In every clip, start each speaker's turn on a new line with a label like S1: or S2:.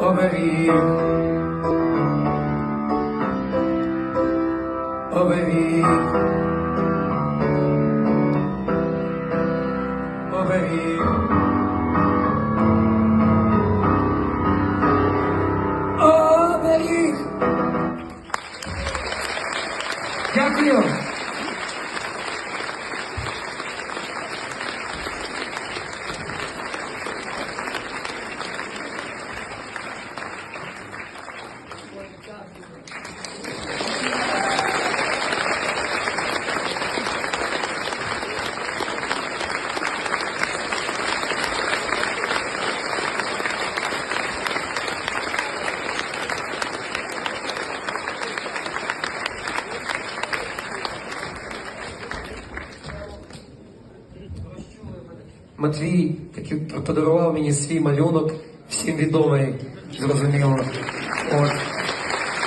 S1: оберіг, оберіг, оберіг. Оберіг. Дякую. Матвій таки подарував мені свій малюнок, всім відомий, зрозуміло. От.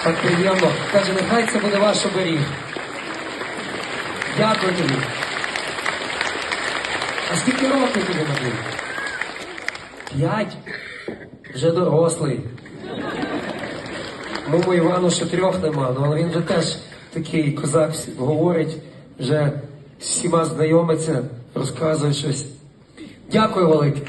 S1: Так приємно. Каже, нехай це буде ваш оберіг. Дякую тобі. А скільки років тобі, Матвій? П'ять. Вже дорослий. Моєму Івану ще трьох нема, ну, але він вже теж такий козак говорить, вже з всіма знайомиться, розказує щось. Дякую велике.